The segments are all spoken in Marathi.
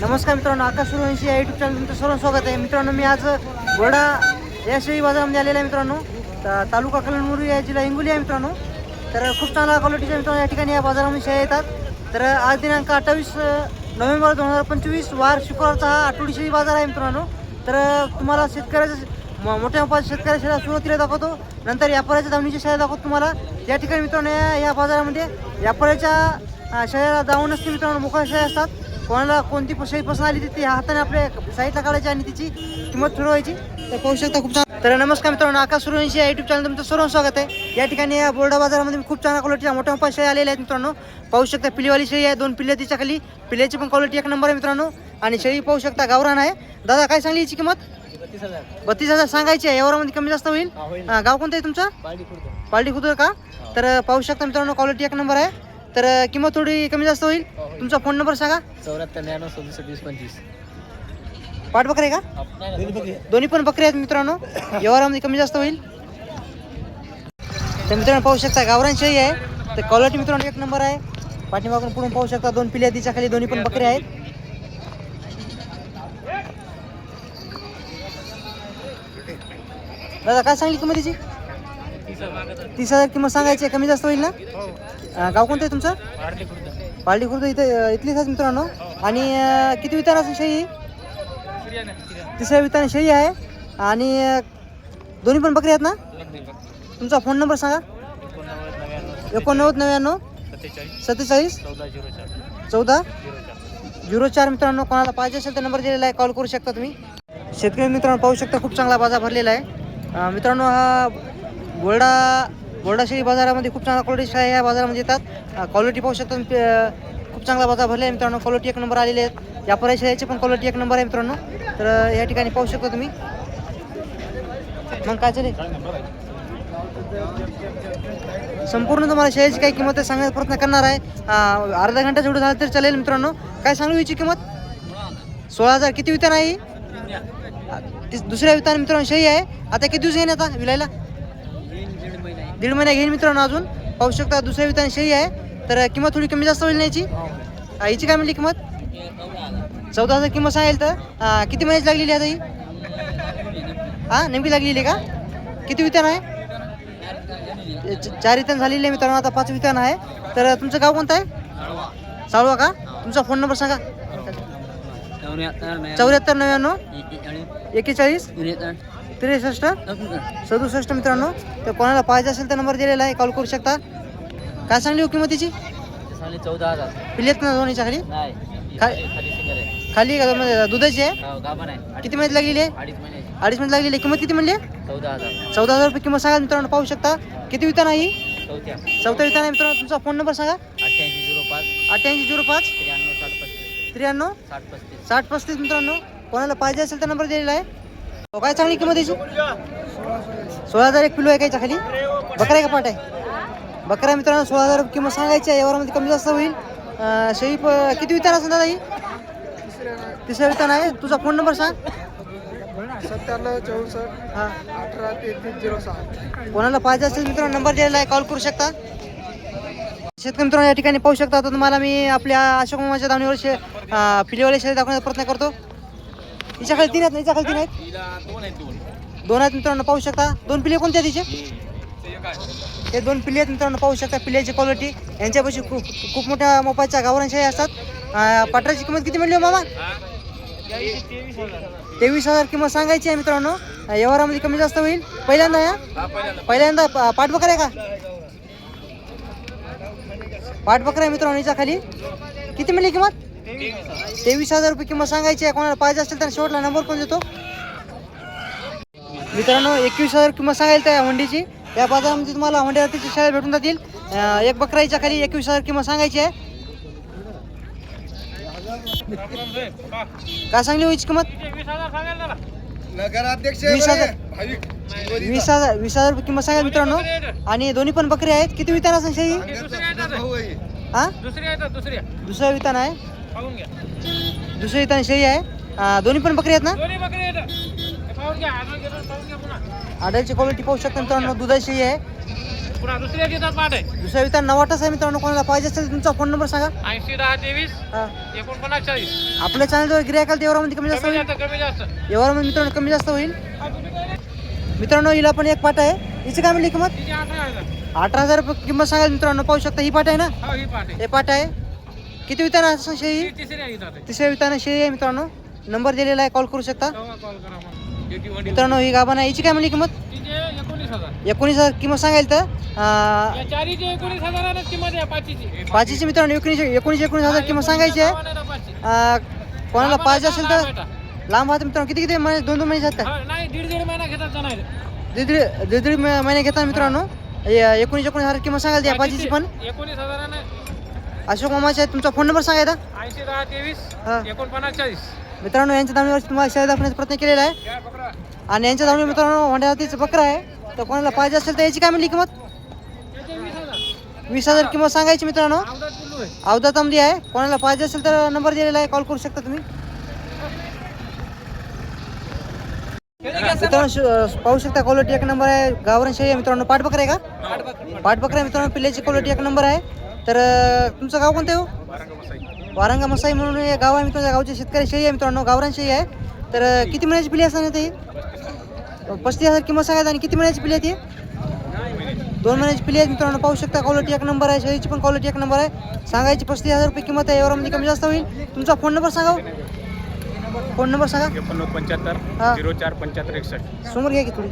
नमस्कार मित्रांनो आकाश सूर्यवंशी या युट्यूब चॅनल तुमचं सर्व स्वागत आहे. मित्रांनो मी आज बोर्डा या शेळी बाजारामध्ये आलेला आहे मित्रांनो. ता- तालुका कलमनुरी या जिल्हा हिंगोली आहे मित्रांनो. तर खूप चांगला क्वालिटीच्या मित्रांनो या ठिकाणी या बाजारामध्ये शेळ्या येतात. तर आज दिनांक अठ्ठावीस नोव्हेंबर दोन हजार पंचवीस वार शुक्रवारचा हा आठवडी शेळी बाजार आहे मित्रांनो. तर तुम्हाला शेतकऱ्याचं म- मोठ्या मापाच्या शेतकऱ्या शेळ्या सुरुवातीला दाखवतो. नंतर व्यापाऱ्याच्या दावणीच्या शेळ्या दाखवतो तुम्हाला. या ठिकाणी मित्रांनो या या बाजारामध्ये व्यापाऱ्याच्या शेळ्याला दावण असते मित्रांनो मोकळ्या शेळ्या असतात. कोणाला कोणती शेळी पसंत आली ती हाताने आपल्या साईडला काढायची आणि तिची किंमत ठरवायची. तर पाहू शकता खूप छान. तर नमस्कार मित्रांनो आकाश सूर्यवंशी या युट्यूब चॅनल तुमचं सर्व स्वागत आहे. या ठिकाणी या बोर्डा बाजारामध्ये खूप चांगल्या क्वालिटीच्या मोठ्या मोठ्या शेळ्या आलेल्या आहेत मित्रांनो. पाहू शकता पिलीवाली शेळी आहे दोन पिल्ले तिच्या खाली. पिल्ल्याची पण क्वालिटी एक नंबर आहे मित्रांनो. आणि शेळी पाहू शकता गावरान आहे. दादा काय सांगली याची किंमत? बत्तीस हजार. सांगायची आहे. यावरामध्ये कमी जास्त होईल. हा, गाव कोणतं आहे तुमचं? पालडी खुद का? तर पाहू शकता मित्रांनो क्वालिटी एक नंबर आहे. तर किंमत थोडी कमी जास्त होईल? तुमचा फोन नंबर सांगा. चौऱ्याहत्तर न्याण्णव सदुसष्ट वीस पंचवीस. पाठ बकरे आहे का? दोन्ही पण बकरी आहेत मित्रांनो. व्यवहारामध्ये कमी जास्त होईल. तर मित्रांनो पाहू शकता गावरान शेळी आहे. तर क्वालिटी मित्रांनो एक नंबर आहे. पाठीमागून पुढून पाहू शकता दोन पिल्या तिच्या खाली दोन्ही पण बकरी आहेत. दादा काय सांगली किंमत तिची तीस हजार किंमत सांगायची आहे. कमी जास्त होईल ना? अं, गाव कोणतं आहे तुमचं? पालडी खुर्द. इथं इथलीच आहे मित्रांनो. आणि अं, किती वितान असेल शेळी तिसऱ्या वितान शाही आहे. आणि अं, दोन्ही पण बकरी आहेत ना? तुमचा फोन नंबर सांगा. एकोणनव्वद नव्याण्णव सत्तेचाळीस चौदा झिरो चार. चौदा झिरो चार झिरो चार मित्रांनो कोणाला पाहिजे असेल तर नंबर दिलेला आहे. कॉल करू शकता तुम्ही. शेतकरी मित्रांनो पाहू शकता खूप चांगला बाजार भरलेला आहे. अं, मित्रांनो हा गोल्डा शेळी बाजारामध्ये खूप चांगला क्वालिटी आहे या बाजारामध्ये येतात. क्वालिटी पाहू शकता खूप चांगला बाजार भरला आहे मित्रांनो. क्वालिटी एक नंबर आलेले आहेत. या शेळ्याची पण क्वालिटी एक नंबर आहे मित्रांनो. तर या ठिकाणी पाहू शकता तुम्ही. मग काय चालेल संपूर्ण तुम्हाला शेअरची काही किंमत सांगण्याचा प्रयत्न करणार आहे. अर्धा घंटा जेवढं झालं तरी चालेल मित्रांनो. काय सांगू याची किंमत? सोळा हजार. किती वितान आहे? ती दुसऱ्या वितान मित्रांनो शेळी आहे. आता किती दिवस येईन आता? विलायला? दीड महिना घेईन मित्रांनो अजून. पाहू शकता दुसऱ्या वितान शेळी आहे. तर किंमत थोडी कमी जास्त होईल याची? हिची काय म्हणली किंमत? चौदा हजार किंमत सांगेल तर. किती महिन्याची लागलेली आहे आता ही? हां नेमकी लागलेली आहे का? किती वितान आहे? चार वितान झालेली आहे मित्रांनो. आता पाच वितान आहे. तर तुमचं गाव कोणतं आहे? साळवा का? तुमचा फोन नंबर सांगा. चौऱ्याहत्तर नव्याण्णव. एक्केचाळीस त्रेसष्ट? सदुसष्ट मित्रांनो. तर कोणाला पाहिजे असेल तर नंबर दिलेला आहे. कॉल करू शकता. काय सांगली हो किंमतीची? चौदा हजार. पिल्लेत ना दोन्हीच्या खाली? काय? खाली का दुधाची आहे? हो, आहे. किती महिन्यात लागलेली आहे? अडीच मिनिट लागलेली आहे. किंमत किती म्हणली? चौदा हजार. चौदा हजार रुपये किंमत सांगा मित्रांनो पाहू शकता. किती वितान आहे ही? चौथ्या. चौथा वितान आहे मित्रांनो तुमचा फोन नंबर सांगा. अठ्ठ्याऐंशी झिरो पाच. अठ्ठ्याऐंशी झिरो पाच. त्र्याण्णव साठ पस्तीस. त्र्याण्णव साठ पस्तीस. साठ पस्तीस मित्रांनो. कोणाला पाहिजे असेल तर नंबर दिलेला आहे. काय चांगली किंमत याची? सोळा हजार एक किलो आहे कायच्या खाली? बकरा आहे का पाट आहे? बकरा मित्रांनो सोळा हजार किंमत सांगायची आहे. यावरामध्ये कमी जास्त होईल. शेळी प किती वितान असेल दादा ही? तिसऱ्या वितान आहे. तुझा फोन नंबर सांग. सत्त्याण्णव चौसष्ट हां. अठरा तेहतीस झिरो सहा. कोणाला पाहिजे असेल मित्रांनो नंबर दिलेला आहे कॉल करू शकता. शेतकरी मित्रांनो या ठिकाणी पाहू शकता. आता तुम्हाला मी आपल्या अशोक मामाच्या दावणीवर शे फिलीवाले शेळी दाखवण्याचा प्रयत्न करतो. हिच्या खाली तीन आहेत ना? हिच्या खाली तीन आहेत? दोन आहेत मित्रांनो पाहू शकता. दोन पिले कोणते आहेत तिचे? हे दोन पिल्ले आहेत मित्रांनो पाहू शकता पिल्ल्याची क्वालिटी यांच्यापाशी खूप खूप मोठ्या मोपाच्या गावरान शेळी असतात. अं, पाटराची किंमत किती म्हणली हो मामा? तेवीस हजार किंमत सांगायची आहे मित्रांनो. अं, व्यवहारामध्ये कमी जास्त होईल. पहिल्यांदा या? पहिल्यांदा. पा- पाठबकर आहे का? पाठबकर आहे मित्रांनो हिच्या खाली. किती मिळली किंमत? तेवीस हजार रुपये किंमत सांगायची आहे. कोणाला पाहिजे असेल तर शेवटला नंबर कोण देतो? मित्रांनो एकवीस हजार किंमत सांगायला त्या हुंडीची या बाजारामध्ये तुम्हाला हुंड्या जातीच्या शाळा भेटून जातील. एक बकराईच्या खाली एकवीस हजार किंमत सांगायची आहे. काय सांगली हो हिची किंमत? वीस हजार. वीस हजार वीस हजार रुपये किंमत सांगा मित्रांनो. आणि दोन्ही पण बकरी आहेत. किती वितान शेळी हा? दुसऱ्या. दुसरा वितान आहे. पाहून घ्या. दुसऱ्या वितान शेळी आहे. अं, दोन्ही पण बकरी आहेत ना? दोन्ही बकरी येतं पाहून घ्या पाहून घ्या पुन्हा. क्वालिटी पाहू शकता मित्रांनो दुधाची शेळी आहे. पुन्हा दुसऱ्या दिवसात पाठ आहे दुसऱ्या वितान नवाटाच आहे मित्रांनो कोणाला पाहिजे असेल तर तुमचा फोन नंबर सांगा. ऐंशी दहा तेवीस हा. एकोणपन्नास चाळीस. आपल्या चॅनलवर गिरायकाल देवरामध्ये कमी जास्त कमी होईल. जास्त कमी जास्त. व्यवहारामध्ये मित्रांनो कमी जास्त होईल. मित्रांनो हिला पण एक पाट आहे. हिची काय म्हणली किंमत? तिचे अकरा हजार. अठरा हजार रुपये किंमत सांगाल मित्रांनो पाहू शकता ही पाट आहे ना? हो ही पाठ आहे. हे पाट आहे. किती वितान असं शेळी? तिसऱ्या वितानं शेळी आहे मित्रांनो. नंबर दिलेला आहे कॉल करू शकता? मित्रांनो ही गाभण आहे. हिची काय म्हणली किंमत? एकोणीस हजार. हजार किंमत सांगाल तर पाचीची. मित्रांनो एकोणीस एकोणीस एकोणीस हजार किंमत सांगायची आहे. कोणाला पाहिजे असेल तर. लांब हात मित्रांनो. किती किती महिने दोन दोन महिने नाही दीड दीड महिना घेतात दीड दीड दीड दीड म- महिने घेतात मित्रांनो. एकोणीस एकोणीस हजार किंमत सांगाल त्या पाचीची पण. एकोणीस हजाराने अशोक मामाचे तुमचा फोन नंबर सांगायचा ऐंशी दहा तेवीस. एकोणपन्नास चाळीस. मित्रांनो यांच्या दावणीवर तुम्हाला शेअर दाखवण्याचा प्रयत्न केलेला आहे. आणि यांच्या दावणीवर मित्रांनो होंड्यावरतीच बकरा आहे. तर कोणाला पाहिजे असेल तर याची काय म्हणली किंमत वीस हजार. किंमत सांगायची मित्रांनो. अवधात पिल्लू आहे. कोणाला पाहिजे असेल तर नंबर दिलेला आहे. कॉल करू शकता तुम्ही. मित्रांनो पाहू शकता क्वालिटी एक नंबर आहे. गावरान शेळी आहे मित्रांनो. पाठबकरा आहे का? पाठबकरा आहे मित्रांनो. पिल्ल्याची क्वालिटी एक नंबर आहे. तर तुमचं गाव कोणतं आहे हो? वारंगा मसाई म्हणून हे गाव आहे मित्रांनो गावचे शेतकरी शेळी आहे मित्रांनो गावरान शेळी आहे. तर किती महिन्याची पिल्ली असणार ते? पस्तीस हजार किंमत सांगायचं आणि किती महिन्याची पिल्ली आहे ती? दोन महिन्याची पिल्ली आहेत मित्रांनो पाहू शकता क्वालिटी एक नंबर आहे शेळीची पण क्वालिटी एक नंबर आहे. सांगायची पस्तीस हजार रुपये किंमत आहे एवढ्यामध्ये कमी जास्त होईल. तुमचा फोन नंबर सांगा फोन नंबर सांगा. हा. पंच्याहत्तर झिरो चार पंच्याहत्तर एकसष्ट. समोर घ्या की थोडी.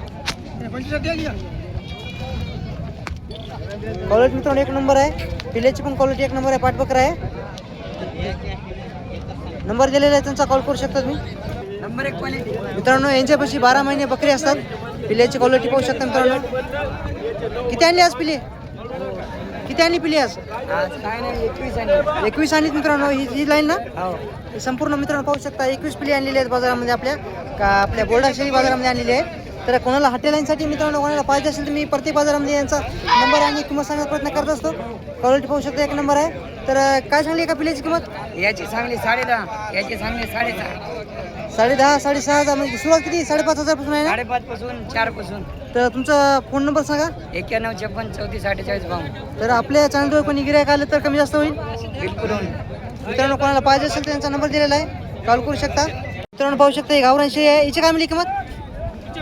क्वालिटी मित्रांनो एक नंबर आहे. पिल्याची पण क्वालिटी एक नंबर आहे पाठबकर आहे. नंबर दिलेला आहे त्यांचा कॉल करू शकता तुम्ही? नंबर एक क्वालिटी मित्रांनो यांच्यापाशी बारा महिने बकरी असतात. पिल्याची क्वालिटी पाहू शकता मित्रांनो. किती आणली आज पिले? किती आणली पिली आज? एकवीस आणि एकवीस आणलीत मित्रांनो ही ही लाईन ना? हो. संपूर्ण मित्रांनो पाहू शकता. एकवीस पिली आणलेली आहेत बाजारामध्ये आपल्या. का आपल्या बोर्डाशेरी बाजारामध्ये आणलेली आहे तर कोणाला हॉटेल लाईनसाठी मित्रांनो कोणाला पाहिजे असेल तर मी प्रत्येक बाजारामध्ये यांचा नंबर आणि किंमत सांगण्याचा प्रयत्न करत असतो. क्वालिटी पाहू शकता एक नंबर आहे. तर काय सांगली का पिल्याची किंमत? याची चांगली साडे दहा याची चांगली साडेसहा. साडे दहा साडेसहा हजार म्हणजे सुरुवात किती? साडेपाच हजारपासून आहे साडेपाच पासून चारपासून तर तुमचा फोन नंबर सांगा. एक्क्याण्णव छप्पन चौतीस अठ्ठेचाळीस बावन्न. तर आपल्या चॅनलवर कोणी गिरायक आलं तर कमी जास्त होईल. बिलकुल. मित्रांनो कोणाला पाहिजे असेल तर त्यांचा नंबर दिलेला आहे. कॉल करू शकता. मित्रांनो पाहू शकता ही गावरांशी आहे. हिची काय मिळली किंमत?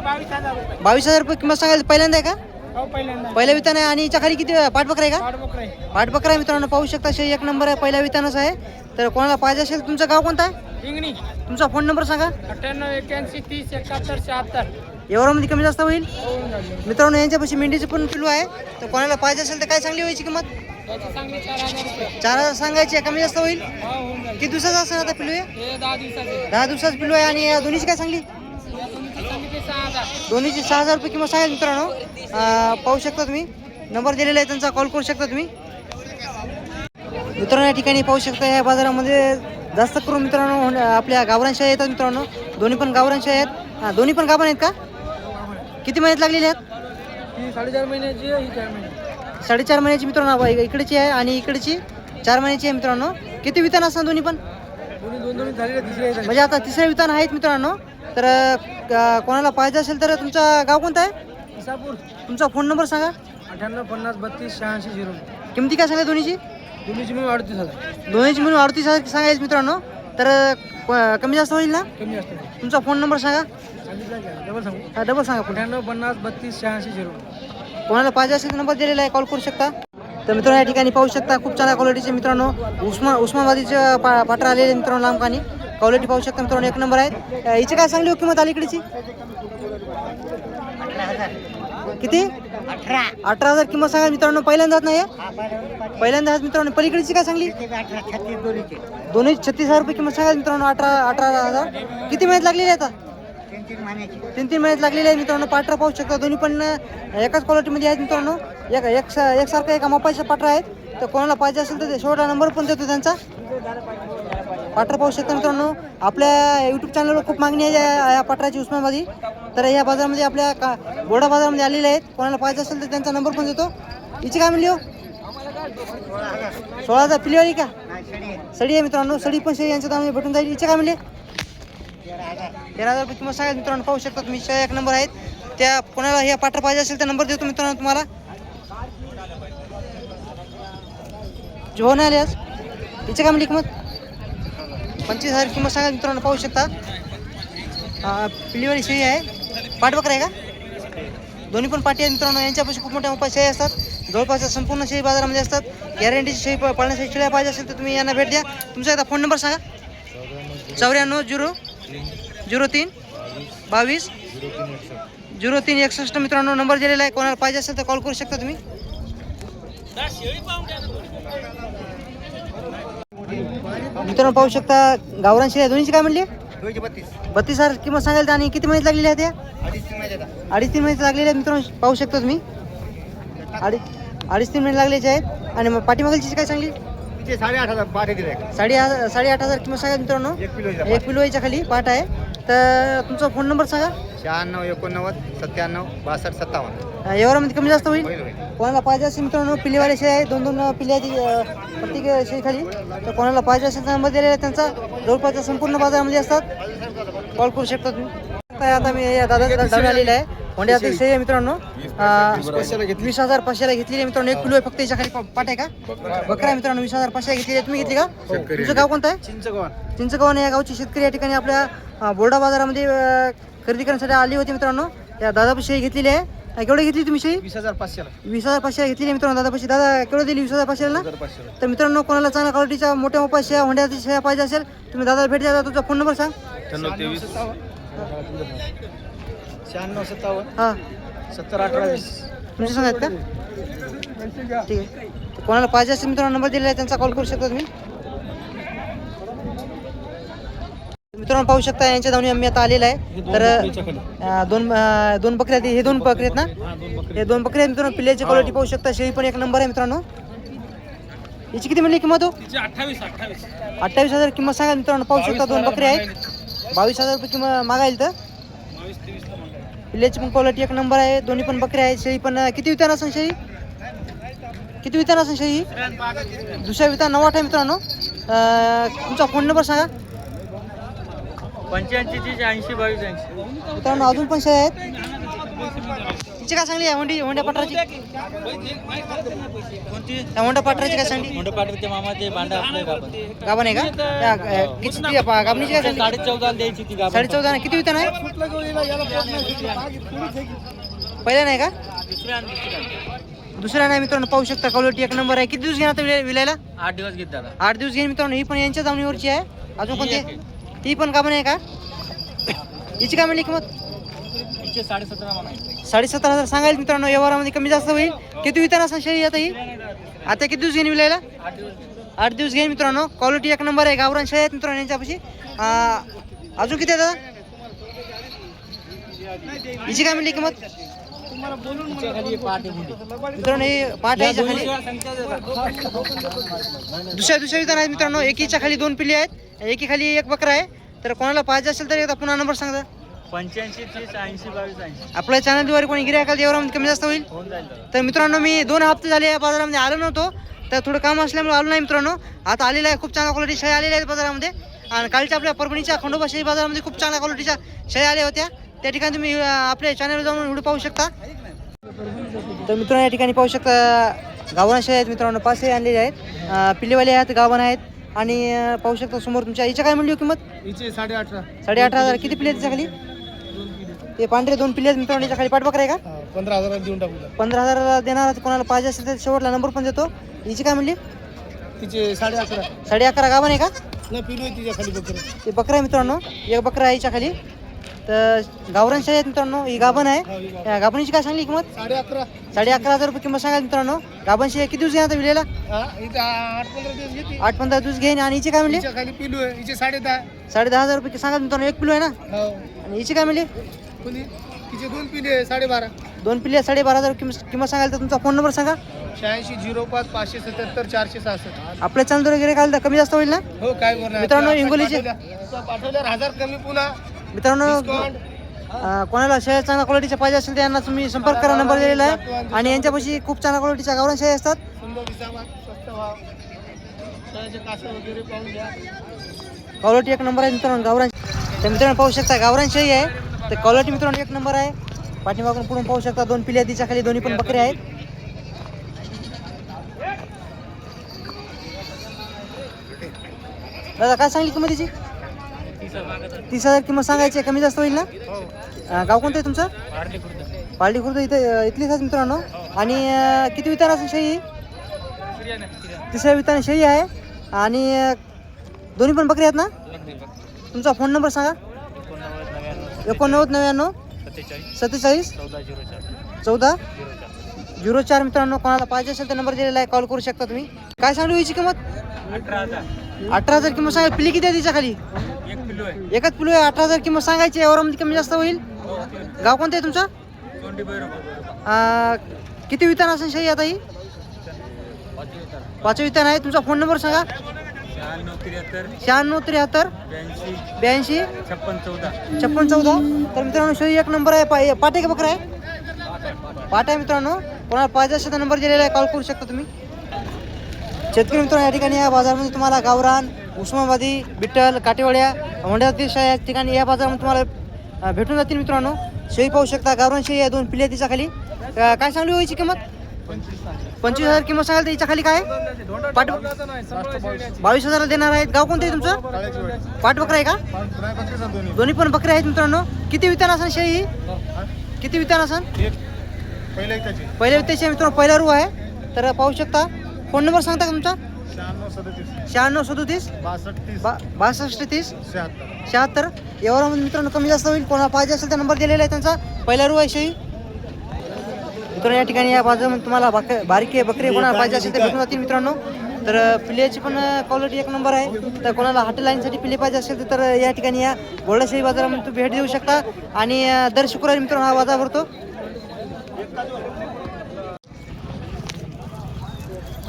बावीस हजार रुपये. बावीस हजार रुपये किंमत सांगायला पहिल्यांदा आहे का? हो पहिल्यांदा पहिल्या वितान आहे आणि हिच्या खाली किती पाठबकरा आहे का? पाठबकरा आहे. पाठबकरा आहे मित्रांनो पाहू शकता शे एक नंबर आहे पहिल्या वितानच आहे. तर कोणाला पाहिजे असेल तुमचं गाव कोणतं आहे? तुमचा फोन नंबर सांगा. अठ्ठ्याण्णव एक्क्याऐंशी तीस एकाहत्तर शहात्तर. एवढ्यामध्ये कमी जास्त होईल? होऊन जाईल. मित्रांनो यांच्यापाशी मेंढीची पण पिलू आहे. तर कोणाला पाहिजे असेल तर काय चांगली व्हायची किंमत? चांगली चार हजार रुपये. चार हजार सांगायची आहे कमी जास्त होईल? हा होऊन जाईल. किती दिवसाचा असं आता पिलू आहे हे दहा दिवसाचे. दहा दिवसाचं पिलू आहे आणि या दोन्हीची काय सांगली या तुमची सांगितली सहा हजार दोन्हीची सहा हजार रुपये किंमत सांगेल मित्रांनो. पाहू शकता तुम्ही. नंबर दिलेला आहे त्यांचा. कॉल करू शकता तुम्ही. मित्रांनो या ठिकाणी पाहू शकता या बाजारामध्ये जास्त करून मित्रांनो आपल्या गावरांशाही येतात मित्रांनो. दोन्ही पण गावरांशाही आहेत. हां दोन्ही पण गाभण आहेत का? किती महिन्यात लागलेले आहेत? साडेचार महिन्याची आहे ही साडेचार महिन्याची मित्रांनो इकडची आहे आणि इकडची चार महिन्याची आहे मित्रांनो. किती वितान असणार दोन्ही पण? तिसरे म्हणजे आता तिसऱ्या वितान आहेत मित्रांनो. तर अं, कोणाला पाहिजे असेल तर तुमचं गाव कोणतं आहे? इसापूर. तुमचा फोन नंबर सांगा. अठ्ठ्याण्णव पन्नास बत्तीस शहाऐंशी झिरो किमती काय सांगा दोन्हीची? दोन्हीची मिळून अडतीस हजार. दोन्हीची मिळून अडतीस हजार सांगायचं मित्रांनो. तर क- कमी जास्त होईल ना? कमी असते तुमचा फोन नंबर सांगा. सांगितलं डबल सांगू. हा डबल सांगा पुन्हा अठ्ठ्याण्णव पन्नास बत्तीस शहाऐंशी झिरो कोणाला पाहिजे असेल तर नंबर दिलेला आहे कॉल करू शकता. तर मित्रांनो या ठिकाणी पाहू शकता खूप चांगल्या क्वालिटीचे मित्रांनो उस्मा उस्मानाबादीचे पा पाठरा आलेले मित्रांनो लांबकानी क्वालिटी पाहू शकता मित्रांनो एक नंबर आहेत. हिची काय सांगली हो किंमत अलीकडची? किती? अठरा. हजार किंमत सांगा मित्रांनो पहिल्यांदाच नाही आहे? पहिल्यांदा आज मित्रांनो पलीकडची काय सांगली? दोन्ही छत्तीस हजार रुपये किंमत सांगा मित्रांनो अठरा अठरा हजार. किती महिन्यात लागलेली आहे आता? तीन तीन महिन्यात लागलेले आहेत मित्रांनो पाठरा पाहू शकता. दोन्ही पण एकाच क्वालिटीमध्ये आहेत मित्रांनो. एक एकसारखं एका मापाच्या पाठरा आहेत. तर कोणाला पाहिजे असेल तर ते शेवटला नंबर पण देतो त्यांचा. पाठरा पाहू शकता मित्रांनो आपल्या यूट्यूब चॅनलवर खूप मागणी आहे या या पाठराची तर या बाजारामध्ये आपल्या का बोडा बाजारामध्ये आलेले आहेत. कोणाला पाहिजे असेल तर त्यांचा नंबर पण देतो. हिची काय म्हणली हो? सोळा हजार पिलीवाली का? सडी आहे मित्रांनो सडी पण शेळी यांच्या दामाने भेटून जाईल. हिचे काय म्हणले? तेरा हजार रुपये किंमत सांगा मित्रांनो पाहू शकतात मी एक नंबर आहेत. त्या कोणाला हे पाठर पाहिजे असेल तर नंबर देतो मित्रांनो तुम्हाला. जेवण नाही आले आज. हिची काय म्हणली किंमत? पंचवीस हजार किंमत सांगा मित्रांनो पाहू शकता. पिलिवारी पिलीवाली शेळी आहे. पाठवकर आहे का? दोन्ही पण पाठी आहेत मित्रांनो. यांच्यापाशी खूप मोठ्या मोठ्या शेळी असतात. जवळपास संपूर्ण शेळी बाजारामध्ये असतात. गॅरंटीची शेळी पाळण्यासाठी शेळ्या पाहिजे असेल तर तुम्ही यांना भेट द्या. तुमचा एकदा फोन नंबर सांगा. चौऱ्याण्णव झिरो झिरो तीन बावीस झिरो तीन एकसष्ट. मित्रांनो नंबर दिलेला आहे. कोणाला पाहिजे असेल तर कॉल करू शकता तुम्ही. मित्रांनो पाहू शकता गावरान शेळ्या दोन्हीची काय म्हणली? दोनशे बत्तीस. बत्तीस हजार किंमत सांगाल आणि किती महिन्यात लागलेल्या आहेत त्या अडीच तीन अडीच महिने लागलेले आहेत मित्रांनो पाहू शकता तुम्ही. अडीच अडीच तीन महिने लागलेचे आहेत. आणि मग पाठीमागलची काय सांगली? तिचे साडेआठ हजार पाठ दिले साडे साडेआठ हजार किंमत सांगा मित्रांनो. एक किलोच्या खाली पाठ आहे. तर तुमचा फोन नंबर सांगा. शहाण्णव एकोणनव्वद सत्त्याण्णव बासष्ट सत्तावन्न. व्यवहारामध्ये कमी जास्त होईल? होईल होईल. कोणाला पाहिजे असेल मित्रांनो पिल्लेवाले शेळी आहे दोन दोन पिल्ल्याची प्रत्येक शेळी खाली. तर कोणाला पाहिजे असेल तर नंबर दिलेला आहे त्यांचा. जवळपासच्या संपूर्ण बाजारामध्ये असतात. कॉल करू शकता तुम्ही. काय आता मी या दादा दादा आलेला आहे. होंड्यातील शेळी आहे मित्रांनो. वीस हजार पाचशेला घेतलेली आहे मित्रांनो. एक किलो आहे फक्त याच्या खाली पा- पाट आहे का? बकरा. आहे मित्रांनो. वीस हजार पाचशे घेतली आहे. तुम्ही घेतली का? तुमचं गाव कोणतं आहे? चिंचगव्हाण. चिंचगावन या गावची शेतकरी या ठिकाणी आपल्या बोर्डा बाजारामध्ये खरेदी करण्यासाठी आली होती मित्रांनो. या दादापाशी घेतलेली आहे. केवढी घेतली तुम्ही शेळी? वीस हजार पाचशेला. वीस हजार पाचशे घेतलेली आहे मित्रांनो. दादापाशी दादा केवढं दिली वीस हजार पाचशेला? ना पाचशेला. तर मित्रांनो कोणाला चांगल्या क्वालिटीच्या मोठ्या मोठ्या शेळ्या होंड्याची शेळ्या पाहिजे असेल तुम्ही दादा भेट द्या. तुमचा फोन नंबर सांग. शहाण्णव सत्तावन्न. हां. सत्तर अठरा वीस. तुमचे सांगायत का? ठीक आहे. तर कोणाला पाहिजे असेल मित्रांनो नंबर दिलेला आहे त्यांचा कॉल करू शकता तुम्ही. मित्रांनो पाहू शकता यांच्या धावणी आम्ही आता आलेला आहे. तर अं, दोन अं, दोन बकऱ्या आहेत हे दोन बकरे आहेत ना? हे दोन बकरे आहेत. मित्रांनो पिल्ल्याची क्वालिटी पाहू शकता शेळी पण एक नंबर आहे मित्रांनो. याची किती म्हणली किंमत हो? अठ्ठावीस हजार किंमत सांगा मित्रांनो पाहू शकता दोन बकरे आहेत. बावीस हजार रुपये किंमत मागायला तर. पिल्ल्याची पण क्वालिटी एक नंबर आहे. दोन्ही पण बकरे आहेत. शेळी पण किती वितान असेल शेळी? किती वितान असेल शेळी? दुसऱ्या वितान नऊ आठ आहे मित्रांनो तुमचा फोन नंबर सांगा. पंच्याऐंशी ऐंशी बावीस ऐंशी. मित्रांनो अजून पण शेळ्या आहेत. तिची काय सांगली? आहे होंडी होंड्या पटराची त्या होंडा पटराची काय सांगली? पाठवते मामा ते भांडा आपलं गाभण गाभण आहे का? त्या, अं, किती ती गाभणीची काय सांगली? साडे चौदा द्यायची ती गाभण साडे चौदा किती वितान आहे पहिल्या नाही का? दुसऱ्या नाही मित्रांनो पाहू शकता क्वालिटी एक नंबर आहे. किती दिवस घेणार आता विलायला? आठ दिवस घेत दादा. आठ दिवस घेईन मित्रांनो. ही पण यांच्या जमिनीवरची आहे. अजून कोणती? ती पण गाभण आहे का? हिची काय म्हणली किंमत? तिचे साडे सतरा म्हणा. साडेसतरा हजार. सांगायला मित्रांनो व्यवहारामध्ये कमी जास्त होईल. किती वितान असं शेळी आता ही? आता किती दिवस घेईन विलायला? आठ दिवस घेईन मित्रांनो. क्वालिटी एक नंबर आहे. गावरान शेळी आहेत मित्रांनो यांच्यापाशी. अजून किती आहे दादा हिची काय म्हणली किंमत? मित्रांनो ही पाठ आहे खाली. दुसऱ्या दुसऱ्या विधान आहेत मित्रांनो. एकीच्या खाली दोन पिल्ली आहेत. एकी खाली एक बकरा आहे. तर कोणाला पाहिजे असेल तर एकदा पुन्हा नंबर सांगता पंच्याऐंशी तीस ऐंशी बावीस ऐंशी. आपल्या चॅनलद्वारे कोणी गिरायकाला देवरामध्ये कमी जास्त होईल? होऊन जाईल दादा तर मित्रांनो मी दोन हप्ते झाले या बाजारामध्ये आलो नव्हतो. तर थोडं काम असल्यामुळे आलो नाही मित्रांनो. आता आलेलं आहे खूप चांगल्या क्वालिटी शेळ्या आलेल्या आहेत बाजारामध्ये. आणि कालच्या आपल्या परभणीच्या खंडोबा शेळी बाजारामध्ये खूप चांगल्या क्वालिटीच्या शेळ्या आल्या होत्या. त्या ठिकाणी तुम्ही अं, आपल्या चॅनलवर जाऊन व्हिडिओ पाहू शकता. तर मित्रांनो या ठिकाणी पाहू शकता गावना शेळ्या आहेत मित्रांनो. पाच शेळ्या आणलेल्या आहेत. अं, पिल्लेवाले आहेत गावण आहेत. आणि अं, पाहू शकता समोर तुमच्या हिच्या काय म्हणली हो किंमत? हिचे साडे अठरा साडे अठरा हजार. किती पिल्ले आहेत त्याच्याखाली ते पांढरे दोन पिल्ले आहेत मित्रांनो याच्या खाली पाठबकर आहे का? पंधरा हजार देऊन टाकू पंधरा हजार देणार कोणाला पाहिजे असेल तर शेवटला नंबर पण देतो. हिची काय म्हणली? तिचे साडे अकरा. साडे अकरा गाभण आहे का? नाही पिलो तिच्या खाली बकर. ते बकरा आहे मित्रांनो एक बकरा आहे हिच्या खाली. तर गावरान शेळी आहेत मित्रांनो ही गाभण आहे. या गाभणीची काय सांगली किंमत? साडे अकरा. साडे अकरा हजार रुपये किंमत सांगा मित्रांनो गाभण शेळी किती दिवस घेणार विलेला? हा इथं आठ पंधरा दिवस घेते. आठ पंधरा दिवस घेईन. आणि हिची काय म्हणली? तिच्या खाली पिलू आहे हिचे साडे दहा. साडे दहा हजार रुपये सांगा मित्रांनो एक किलो आहे ना? हो. आणि हिची काय म्हणली? कोणी? तिचे दोन पिले आहे साडे बारा दोन पिल्ले साडे बारा हजार किंमत किंमत सांगाल तर तुमचा फोन नंबर सांगा. शहाऐंशी झिरो पाच पाचशे सत्याहत्तर चारशे सहासष्ट. आपल्या चॅनल वगैरे काय तर कमी जास्त होईल ना? हो काय बोलणार? मित्रांनो, हिंगोलीचे- पाठवल्यावर हजार कमी पुन्हा. मित्रांनो अं, कोणाला शेळ्या चांगल्या क्वालिटीच्या पाहिजे असेल तर यांना तुम्ही संपर्क करा नंबर दिलेला आहे. आणि यांच्यापाशी खूप चांगल्या क्वालिटीच्या गावरान शेळ्या असतात. सुंदर विसावा स्वस्त भाव. शेळ्याचे कासं वगैरे पाहून घ्या. क्वालिटी एक नंबर आहे मित्रांनो गावरान तर मित्रांनो पाहू शकता गावरान शेळी आहे. तर क्वालिटी मित्रांनो एक नंबर आहे. पाठीमागून पुढून पाहू शकता दोन पिल्या तिच्या खाली दोन्ही पण बकरे आहेत. दादा काय सांगली किंमत तिची? तीस हजार किंमत सांगायची कमी जास्त होईल ना? गाव कोणतं आहे तुमचं? पार्टी खुर्द इथे इथलीच आहे मित्रांनो. आणि किती वितान असेल शेळी ही? तिसऱ्या विताने शेळी आहे. आणि दोन्ही पण बकरी आहेत ना? तुमचा फोन नंबर सांगा. एकोणनव्वद नव्याण्णव? सत्तेचाळीस. चौदा झिरो चार. मित्रांनो कोणाला पाहिजे असेल तर नंबर दिलेला आहे कॉल करू शकता तुम्ही. काय सांगू याची किंमत? अठरा हजार. किंमत सांगा. पिली किती आहे तिच्या खाली? एकच पिलू आहे. अठरा हजार किंमत सांगायची यावरामध्ये कमी जास्त होईल. गाव कोणतं आहे तुमचं? किती वितान असेल शाही आता ही? पाच वितान. आहे. तुमचा फोन नंबर सांगा. शहाण्णव त्र्याहत्तर. ब्याऐंशी. छप्पन चौदा. छप्पन चौदा. तर मित्रांनो शरी एक नंबर आहे पा पाटे का बकरा? आहे पाटा आहे मित्रांनो. कोणाला पाहिजे असेल तर नंबर दिलेला आहे कॉल करू शकता तुम्ही. शेतकरी मित्रांनो या ठिकाणी या बाजारामध्ये तुम्हाला गावरान उस्मानाबादी बिट्टल काटेवाड्या होंड्यातील या ठिकाणी या बाजारामध्ये तुम्हाला भेटून जातील मित्रांनो. शेळी पाहू शकता गावरान शेळी आहे दोन पिल्ल्या तिच्या खाली काय सांगली व्हायची किंमत? पंचवीस हजार किंमत सांगाल त्याच्याखाली काय? पाठ बावीस हजारला देणार आहेत. गाव कोणतं आहे तुमचं? पाठ बकरा आहे का? दोन्ही पण बकरे आहेत मित्रांनो. किती वितान असेल शेळी किती वितान असेल त्याची पहिल्या वित्ताची मित्रांनो. पहिला रू आहे. तर पाहू शकता. फोन नंबर सांगता का तुमचा? शहाण्णव सदोतीस. बासष्ट तीस बा बासष्ट तीस. शहात्तर. शहात्तर. एवढा म्हणजे मित्रांनो कमी जास्त होईल. कोणाला पाहिजे असेल तर नंबर दिलेला आहे त्यांचा. पहिला रू आहे शेळी. मित्रांनो या ठिकाणी या बाजारामध्ये तुम्हाला बाक बारीक बकरी कोणाला पाहिजे असेल तर भेटून जातील मित्रांनो. तर पिल्ल्याची पण क्वालिटी एक नंबर आहे. तर कोणाला हॉटेल लाईनसाठी पिल्ले पाहिजे असेल तर या ठिकाणी या. गोल्डाशाही बाजारामध्ये तुम्ही भेट देऊ शकता. आणि दर शुक्रवारी मित्रांनो हा बाजार भरतो.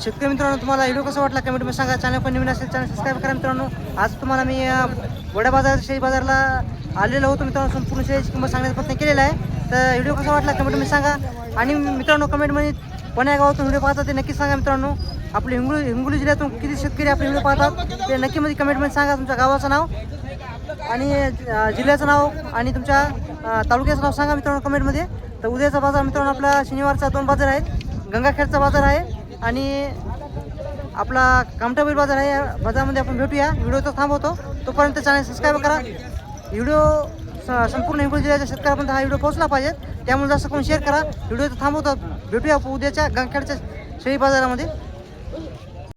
शेतकरी मित्रांनो तुम्हाला व्हिडिओ कसा वाटला? कमेंटमध्ये सांगा. चॅनल पण नवीन असेल चॅनल सबस्क्राईब करा मित्रांनो. आज तुम्हाला मी वड्या बाजार शेळी बाजारला आलेलो होतो मित्रांनो. संपूर्ण शेळीची किंमत सांगण्याचा प्रयत्न केलेला आहे. तर व्हिडिओ कसा वाटला? कमेंटमध्ये सांगा. आणि मित्रांनो कमेंटमध्ये कोण्या गावातून व्हिडिओ पाहतात ते नक्की सांगा मित्रांनो. आपले हिंगोली हिंगोली जिल्ह्यातून किती शेतकरी आपले व्हिडिओ पाहतात ते नक्की मध्ये कमेंटमध्ये सांगा तुमच्या गावाचं नाव आणि जिल्ह्याचं नाव आणि तुमच्या तालुक्याचं नाव सांगा मित्रांनो कमेंटमध्ये तर उद्याचा बाजार मित्रांनो आपला शनिवारचा दोन बाजार आहेत गंगाखेडचा बाजार आहे आणि आपला कामटाबीर बाजार आहे. या बाजारामध्ये आपण भेटूया. व्हिडिओ तर थांबवतो. तोपर्यंत चॅनल सबस्क्राईब करा. व्हिडिओ संपूर्ण हिंगोली जिल्ह्याच्या शेतकऱ्यापर्यंत हा व्हिडिओ पोहोचला पाहिजे. त्यामुळे जास्त कोण शेअर करा. व्हिडिओ तर भेटूया उद्याच्या गंगखेडच्या शेळी बाजारामध्ये.